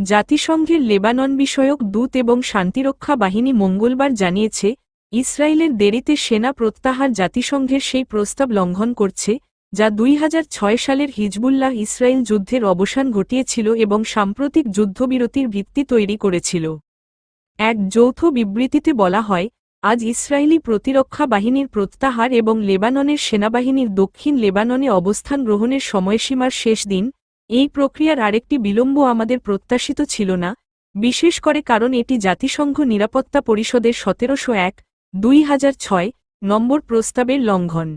জাতিসংঘের লেবানন বিষয়ক দূত এবং শান্তিরক্ষা বাহিনী মঙ্গলবার জানিয়েছে, ইসরায়েলের দেরিতে সেনা প্রত্যাহার জাতিসংঘের সেই প্রস্তাব লঙ্ঘন করছে, যা দুই হাজার ছয় সালের হিজবুল্লাহ ইসরায়েল যুদ্ধের অবসান ঘটিয়েছিল এবং সাম্প্রতিক যুদ্ধবিরতির ভিত্তি তৈরি করেছিল। এক যৌথ বিবৃতিতে বলা হয়, আজ ইসরায়েলি প্রতিরক্ষা বাহিনীর প্রত্যাহার এবং লেবাননের সেনাবাহিনীর দক্ষিণ লেবাননে অবস্থান গ্রহণের সময়সীমার শেষ দিন এই প্রক্রিয়ার আরেকটি বিলম্ব আমাদের প্রত্যাশিত ছিল না, বিশেষ করে কারণ এটি জাতিসংঘ নিরাপত্তা পরিষদের সতেরোশো এক, দুই হাজার ছয় নম্বর প্রস্তাবের লঙ্ঘন।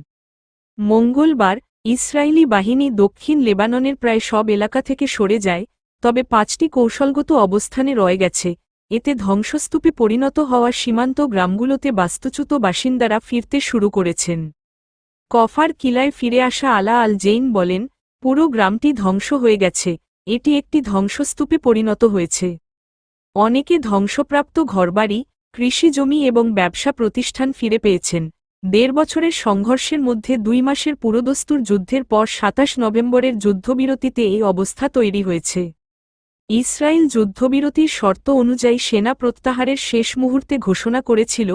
মঙ্গলবার ইসরায়েলি বাহিনী দক্ষিণ লেবাননের প্রায় সব এলাকা থেকে সরে যায়, তবে পাঁচটি কৌশলগত অবস্থানে রয়ে গেছে, এতে ধ্বংসস্তূপে পরিণত হওয়া সীমান্ত গ্রামগুলোতে বাস্তুচ্যুত বাসিন্দারা ফিরতে শুরু করেছেন। কফার কিলায় ফিরে আসা আলা আল জেইন বলেন পুরো গ্রামটি ধ্বংস হয়ে গেছে। এটি একটি ধ্বংসস্তূপে পরিণত হয়েছে। অনেকে ধ্বংসপ্রাপ্ত ঘরবাড়ি, কৃষি জমি এবং ব্যবসা প্রতিষ্ঠান ফিরে পেয়েছেন। দেড় বছরের সংঘর্ষের মধ্যে দুই মাসের পুরোদস্তুর যুদ্ধের পর সাতাশ নভেম্বরের যুদ্ধবিরতিতে এই অবস্থা তৈরি হয়েছে। ইসরায়েল যুদ্ধবিরতির শর্ত অনুযায়ী সেনা প্রত্যাহারের শেষ মুহূর্তে ঘোষণা করেছিল,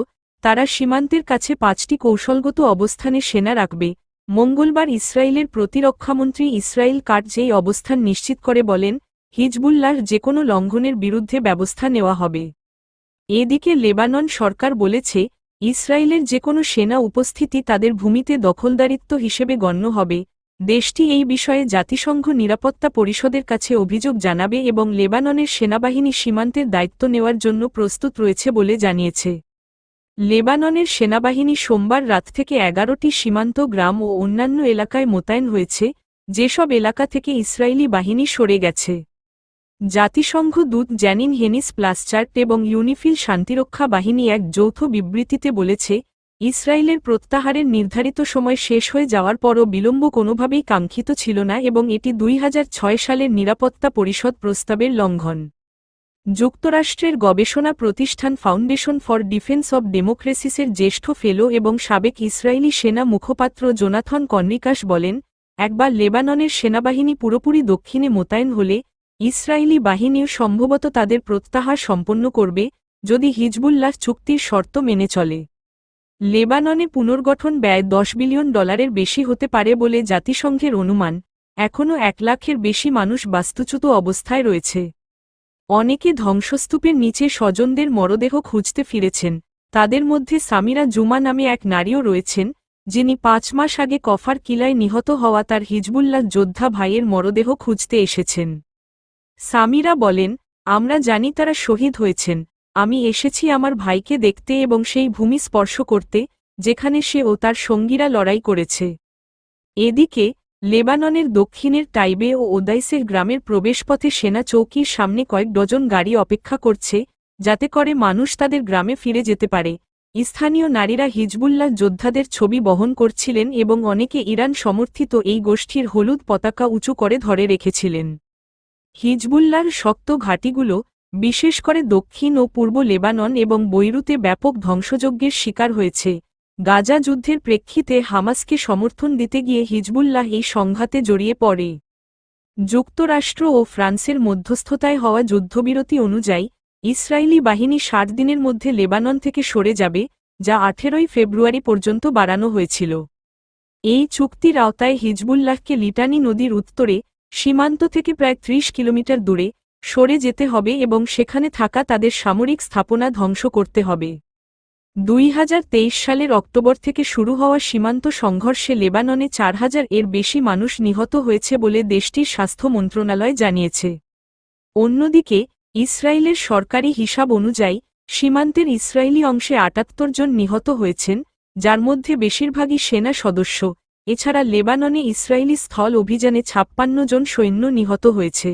তারা সীমান্তের কাছে পাঁচটি কৌশলগত অবস্থানে সেনা রাখবে। মঙ্গলবার ইসরায়েলের প্রতিরক্ষামন্ত্রী ইসরায়েল যেই অবস্থান নিশ্চিত করে বলেন, হিজবুল্লাহ যে কোনো লঙ্ঘনের বিরুদ্ধে ব্যবস্থা নেওয়া হবে। এদিকে লেবানন সরকার বলেছে, ইসরায়েলের যে কোনো সেনা উপস্থিতি তাদের ভূমিতে দখলদারিত্ব হিসেবে গণ্য হবে। দেশটি এই বিষয়ে জাতিসংঘ নিরাপত্তা পরিষদের কাছে অভিযোগ জানাবে এবং লেবাননের সেনাবাহিনী সীমান্তের দায়িত্ব নেওয়ার জন্য প্রস্তুত রয়েছে বলে জানিয়েছে। লেবাননের সেনাবাহিনী সোমবার রাত থেকে এগারোটি সীমান্ত গ্রাম ও অন্যান্য এলাকায় মোতায়েন হয়েছে, যেসব এলাকা থেকে ইসরায়েলি বাহিনী সরে গেছে। জাতিসংঘ দূত জ্যানিন হেনিস প্লাসচার্ট এবং ইউনিফিল শান্তিরক্ষা বাহিনী এক যৌথ বিবৃতিতে বলেছে, ইসরায়েলের প্রত্যাহারের নির্ধারিত সময় শেষ হয়ে যাওয়ার পরও বিলম্ব কোনোভাবেই কাঙ্ক্ষিত ছিল না এবং এটি দুই হাজার ছয় সালের নিরাপত্তা পরিষদ প্রস্তাবের লঙ্ঘন। যুক্তরাষ্ট্রের গবেষণা প্রতিষ্ঠান ফাউন্ডেশন ফর ডিফেন্স অব ডেমোক্রেসিসের জ্যেষ্ঠ ফেলো এবং সাবেক ইসরায়েলি সেনা মুখপাত্র জোনাথন কর্নিকাস বলেন, একবার লেবাননের সেনাবাহিনী পুরোপুরি দক্ষিণে মোতায়েন হলে, ইসরায়েলি বাহিনীও সম্ভবত তাদের প্রত্যাহার সম্পন্ন করবে, যদি হিজবুল্লাহ চুক্তির শর্ত মেনে চলে। লেবাননে পুনর্গঠন ব্যয় দশ বিলিয়ন ডলারের বেশি হতে পারে বলে জাতিসংঘের অনুমান, এখনও এক লাখের বেশি মানুষ বাস্তুচ্যুত অবস্থায় রয়েছে। অনেকে ধ্বংসস্তূপের নিচে স্বজনদের মরদেহ খুঁজতে ফিরেছেন। তাদের মধ্যে সামিরা জুমা নামে এক নারীও রয়েছেন, যিনি পাঁচ মাস আগে কফার কিলায় নিহত হওয়া তার হিজবুল্লাহ যোদ্ধা ভাইয়ের মরদেহ খুঁজতে এসেছেন। সামিরা বলেন, আমরা জানি তারা শহীদ হয়েছেন। আমি এসেছি আমার ভাইকে দেখতে এবং সেই ভূমি স্পর্শ করতে, যেখানে সে ও তার সঙ্গীরা লড়াই করেছে। এদিকে লেবাননের দক্ষিণের টাইবে ও ওদাইসের গ্রামের প্রবেশপথে সেনা চৌকির সামনে কয়েক ডজন গাড়ি অপেক্ষা করছে, যাতে করে মানুষ তাদের গ্রামে ফিরে যেতে পারে। স্থানীয় নারীরা হিজবুল্লাহ যোদ্ধাদের ছবি বহন করছিলেন এবং অনেকে ইরান সমর্থিত এই গোষ্ঠীর হলুদ পতাকা উঁচু করে ধরে রেখেছিলেন। হিজবুল্লার শক্ত ঘাঁটিগুলো, বিশেষ করে দক্ষিণ ও পূর্ব লেবানন এবং বৈরুতে ব্যাপক ধ্বংসযজ্ঞের শিকার হয়েছে। গাজা যুদ্ধের প্রেক্ষিতে হামাসকে সমর্থন দিতে গিয়ে হিজবুল্লাহ এই সংঘাতে জড়িয়ে পড়ে। যুক্তরাষ্ট্র ও ফ্রান্সের মধ্যস্থতায় হওয়া যুদ্ধবিরতি অনুযায়ী, ইসরায়েলি বাহিনী ষাট দিনের মধ্যে লেবানন থেকে সরে যাবে, যা আঠেরোই ফেব্রুয়ারি পর্যন্ত বাড়ানো হয়েছিল। এই চুক্তির আওতায় হিজবুল্লাহকে লিটানি নদীর উত্তরে, সীমান্ত থেকে প্রায় ত্রিশ কিলোমিটার দূরে, সরে যেতে হবে এবং সেখানে থাকা তাদের সামরিক স্থাপনা ধ্বংস করতে হবে। দুই হাজার তেইশ সালের অক্টোবর থেকে শুরু হওয়া সীমান্ত সংঘর্ষে লেবাননে চার হাজার এর বেশি মানুষ নিহত হয়েছে বলে দেশটির স্বাস্থ্য মন্ত্রণালয় জানিয়েছে। অন্যদিকে, ইসরায়েলের সরকারি হিসাব অনুযায়ী, সীমান্তের ইসরায়েলি অংশে আটাত্তর জন নিহত হয়েছেন, যার মধ্যে বেশিরভাগই সেনা সদস্য। এছাড়া লেবাননে ইসরায়েলি স্থল অভিযানে ছাপ্পান্ন জন সৈন্য নিহত হয়েছে।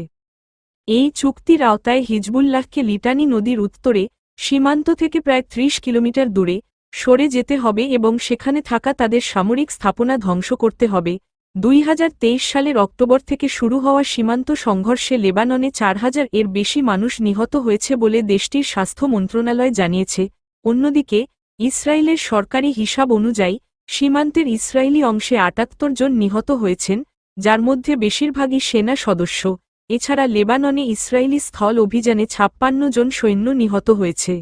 এই চুক্তির আওতায় হিজবুল্লাহকে লিটানি নদীর উত্তরে সীমান্ত থেকে প্রায় ত্রিশ কিলোমিটার দূরে সরে যেতে হবে এবং সেখানে থাকা তাদের সামরিক স্থাপনা ধ্বংস করতে হবে। দুই তেইশ সালের অক্টোবর থেকে শুরু হওয়া সীমান্ত সংঘর্ষে লেবাননে চার হাজার এর বেশি মানুষ নিহত হয়েছে বলে দেশটির স্বাস্থ্য মন্ত্রণালয় জানিয়েছে। অন্যদিকে, ইসরায়েলের সরকারি হিসাব অনুযায়ী, সীমান্তের ইসরায়েলি অংশে আটাত্তর জন নিহত হয়েছেন, যার মধ্যে বেশিরভাগই সেনা সদস্য। এছাড়া লেবাননে ইসরায়েলি স্থল অভিযানে ছাপ্পান্ন জন সৈন্য নিহত হয়েছে।